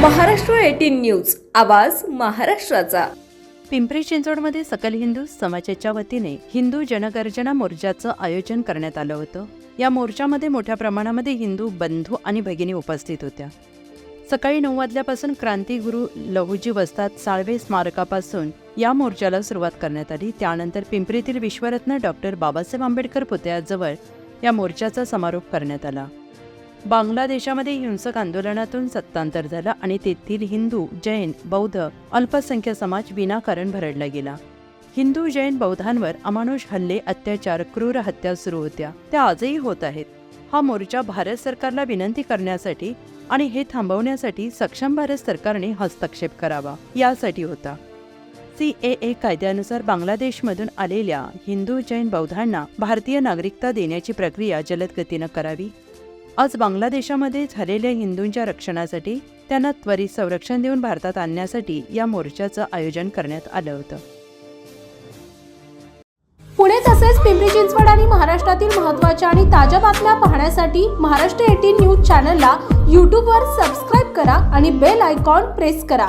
Maharashtra eighteen news. आवाज महाराष्ट्राचा. पिंपरी चिंचवडमध्ये सकल हिंदू समाजाच्या वतीने हिंदू जनगर्जना मोर्चाचं आयोजन करण्यात आलं होतं. या मोर्चामध्ये मोठ्या प्रमाणामध्ये हिंदू बंधू आणि भगिनी उपस्थित होत्या. सकाळी नऊ वाजल्यापासून क्रांतीगुरू लहुजी वस्ताद साळवे स्मारकापासून या मोर्चाला सुरुवात करण्यात आली. त्यानंतर पिंपरीतील विश्वरत्न डॉक्टर बाबासाहेब आंबेडकर पुतळ्याजवळ या मोर्चाचा समारोप करण्यात आला. बांगलादेशामध्ये हिंसक आंदोलनातून सत्तांतर झालं आणि तेथील हिंदू जैन बौद्ध अल्पसंख्य समाज विनाकारण भरडला गेला. हिंदू जैन बौद्धांवर अमानुष हल्ले अत्याचार क्रूर हत्या सुरू होत्या. त्या आजही होत आहेत. हा मोर्चा भारत सरकारला विनंती करण्यासाठी आणि हे थांबवण्यासाठी सक्षम भारत सरकारने हस्तक्षेप करावा यासाठी होता. सी ए ए कायद्यानुसार बांगलादेशमधून आलेल्या हिंदू जैन बौद्धांना भारतीय नागरिकता देण्याची प्रक्रिया जलद गतीनं करावी आज बांगलादेशामध्ये झालेल्या हिंदूंच्या रक्षणासाठी त्यांना त्वरित संरक्षण देऊन भारतात आणण्यासाठी या मोर्चाचं आयोजन करण्यात आलं होतं. पुणे तसेच पिंपरी चिंचवड आणि महाराष्ट्रातील महत्त्वाच्या आणि ताज्या बातम्या पाहण्यासाठी महाराष्ट्र एटीन न्यूज चॅनलला यूट्यूबवर सबस्क्राईब करा आणि बेल आयकॉन प्रेस करा.